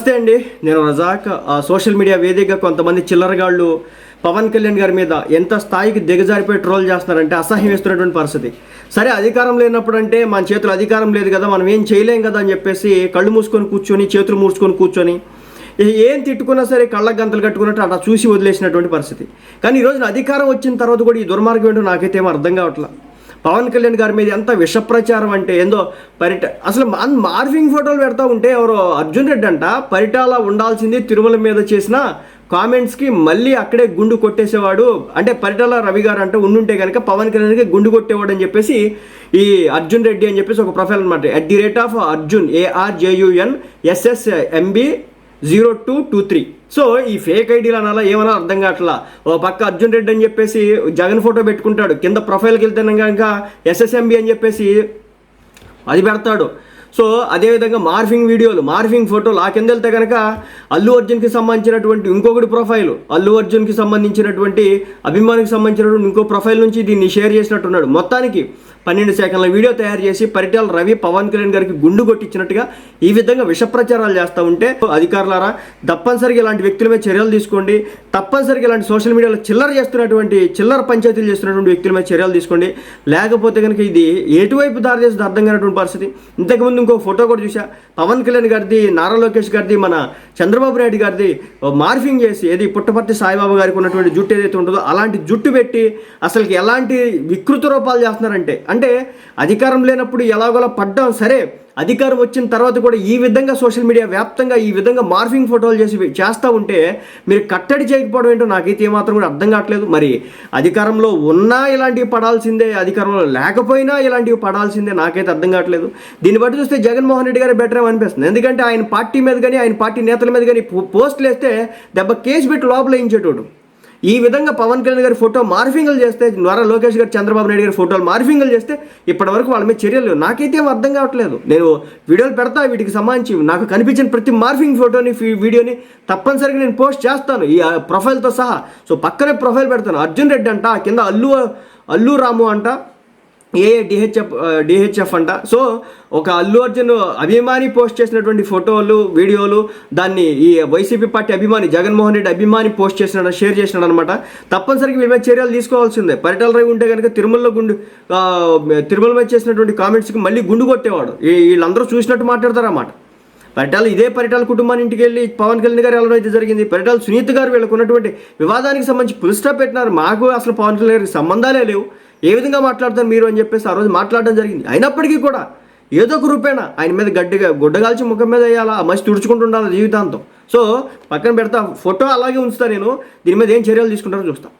నమస్తే అండి. నేను రజాక్ సోషల్ మీడియా వేదికగా కొంతమంది చిల్లరగాళ్ళు పవన్ కళ్యాణ్ గారి మీద ఎంత స్థాయికి దిగజారిపోయి ట్రోల్ చేస్తున్నారంటే అసహ్యం వేస్తున్నటువంటి పరిస్థితి. సరే అధికారం లేనప్పుడు అంటే మన చేతులు అధికారం లేదు కదా మనం ఏం చేయలేం కదా అని చెప్పేసి కళ్ళు మూసుకొని కూర్చొని చేతులు మూసుకొని కూర్చొని ఏం తిట్టుకున్నా సరే కళ్ళ గంతలు కట్టుకున్నట్టు అట్లా చూసి వదిలేసినటువంటి పరిస్థితి. కానీ ఈ రోజున అధికారం వచ్చిన తర్వాత కూడా ఈ దుర్మార్గం ఏంటో నాకైతే ఏమో అర్థం కావట్లేదు పవన్ కళ్యాణ్ గారి మీద ఎంత విషప్రచారం అంటే ఏందో పరిట అసలు మార్ఫింగ్ ఫోటోలు పెడతా ఉంటే ఎవరో అర్జున్ రెడ్డి అంట పరిటాల ఉండాల్సింది తిరుమల మీద చేసిన కామెంట్స్కి మళ్ళీ అక్కడే గుండు కొట్టేసేవాడు అంటే పరిటాల రవి గారు అంటే ఉండుంటే కనుక పవన్ కళ్యాణ్కి గుండు కొట్టేవాడు అని చెప్పేసి ఈ అర్జున్ రెడ్డి అని చెప్పేసి ఒక ప్రొఫైల్ అనమాట at the rate of Arjun A R J U N S S M B zero two two three. So ఈ ఫేక్ ఐడీలు అనాలా ఏమన్నా అర్థం కావట్లా? ఓ పక్క అర్జున్ రెడ్డి అని చెప్పేసి జగన్ ఫోటో పెట్టుకుంటాడు. కింద ప్రొఫైల్కి వెళ్తే కనుక ఎస్ఎస్ఎంబి అని చెప్పేసి అది పెడతాడు. సో అదేవిధంగా మార్ఫింగ్ వీడియోలు మార్ఫింగ్ ఫోటోలు ఆ కింద వెళ్తే కనుక అల్లు అర్జున్కి సంబంధించినటువంటి ఇంకొకటి ప్రొఫైల్ అల్లు అర్జున్కి సంబంధించినటువంటి అభిమానికి సంబంధించినటువంటి ఇంకో ప్రొఫైల్ నుంచి దీన్ని షేర్ చేసినట్టున్నాడు. మొత్తానికి పన్నెండు సెకండ్ల వీడియో తయారు చేసి పరిటాల రవి పవన్ కళ్యాణ్ గారికి గుండు కొట్టించినట్టుగా ఈ విధంగా విష ప్రచారాలు చేస్తూ ఉంటే అధికారులారా తప్పనిసరిగా ఇలాంటి వ్యక్తుల మీద చర్యలు తీసుకోండి. తప్పనిసరిగా ఇలాంటి సోషల్ మీడియాలో చిల్లర చేస్తున్నటువంటి చిల్లర పంచాయతీలు చేస్తున్నటువంటి వ్యక్తుల మీద చర్యలు తీసుకోండి. లేకపోతే కనుక ఇది ఎటువైపు దారి చేసి అర్థం కానటువంటి పరిస్థితి. ఇంతకుముందు ఇంకో ఫోటో కూడా చూసా పవన్ కళ్యాణ్ గారిది నారా లోకేష్ గారిది మన చంద్రబాబు నాయుడు గారిది మార్ఫింగ్ చేసి ఏది పుట్టపర్తి సాయిబాబా గారికి ఉన్నటువంటి జుట్టు ఏదైతే ఉంటుందో అలాంటి జుట్టు పెట్టి అసలుకి ఎలాంటి వికృత రూపాలు చేస్తున్నారంటే అంటే అధికారం లేనప్పుడు ఎలాగోలా పడ్డాం సరే అధికారం వచ్చిన తర్వాత కూడా ఈ విధంగా సోషల్ మీడియా వ్యాప్తంగా ఈ విధంగా మార్ఫింగ్ ఫోటోలు చేసి చేస్తూ ఉంటే మీరు కట్టడి చేయకపోవడం ఏంటో నాకైతే ఏమాత్రం కూడా అర్థం కావట్లేదు. మరి అధికారంలో ఉన్నా ఇలాంటివి పడాల్సిందే అధికారంలో లేకపోయినా ఇలాంటివి పడాల్సిందే నాకైతే అర్థం కావట్లేదు. దీన్ని బట్టి చూస్తే జగన్మోహన్ రెడ్డి గారు బెటర్ అనిపిస్తుంది. ఎందుకంటే ఆయన పార్టీ మీద కానీ ఆయన పార్టీ నేతల మీద కానీ పోస్టులు వేస్తే దెబ్బ కేసు పెట్టి లోపల వేయించేటోడు. ఈ విధంగా పవన్ కళ్యాణ్ గారి ఫోటో మార్ఫింగ్లు చేస్తే నారా లోకేష్ గారు చంద్రబాబు నాయుడు గారి ఫోటోలు మార్ఫింగ్లు చేస్తే ఇప్పటి వరకు వాళ్ళ మీద చర్యలు లేవు. నాకైతే ఏం అర్థం కావట్లేదు. నేను వీడియోలు పెడతా వీటికి సంబంధించి నాకు కనిపించిన ప్రతి మార్ఫింగ్ ఫోటోని వీడియోని తప్పనిసరిగా నేను పోస్ట్ చేస్తాను. ఈ ప్రొఫైల్తో సహా. సో పక్కనే ప్రొఫైల్ పెడతాను. అర్జున్ రెడ్డి అంట కింద అల్లు అల్లు రాము అంట ఏ డిహెచ్ఎఫ్ డిహెచ్ఎఫ్ అంట. సో ఒక అల్లు అర్జున్ అభిమాని పోస్ట్ చేసినటువంటి ఫోటోలు వీడియోలు దాన్ని ఈ వైసీపీ పార్టీ అభిమాని జగన్మోహన్ రెడ్డి అభిమాని పోస్ట్ చేసినాడు షేర్ చేసినాడు అనమాట తప్పనిసరిగా వీళ్ళ మీద చర్యలు తీసుకోవాల్సిందే. పరిటాల రవి ఉంటే కనుక తిరుమలలో గుండు తిరుమల మీద చేసినటువంటి కామెంట్స్కి మళ్ళీ గుండు కొట్టేవాడు. ఈ- వీళ్ళందరూ చూసినట్టు మాట్లాడతారన్నమాట. పరిటాల ఇదే పరిటాల కుటుంబాన్ని ఇంటికి వెళ్ళి పవన్ కళ్యాణ్ గారు వెళ్ళడం అయితే జరిగింది. పరిటాల సునీత గారు వీళ్ళకున్నటువంటి వివాదానికి సంబంధించి పుల్ స్టాప్ పెట్టినారు. మాకు అసలు పవన్ కళ్యాణ్ గారికి సంబంధాలే లేవు. ఏ విధంగా మాట్లాడతారు మీరు అని చెప్పేసి ఆ రోజు మాట్లాడడం జరిగింది. అయినప్పటికీ కూడా ఏదో ఒక రూపేణ ఆయన మీద గడ్డిగా గుడ్డగాల్చి ముఖం మీద వేయాలా? ఆ మసి తుడుచుకుంటుండాలి జీవితాంతం? సో పక్కన పెడతా ఫోటో అలాగే ఉంచుతా నేను. దీని మీద ఏం చర్యలు తీసుకుంటారో చూస్తాను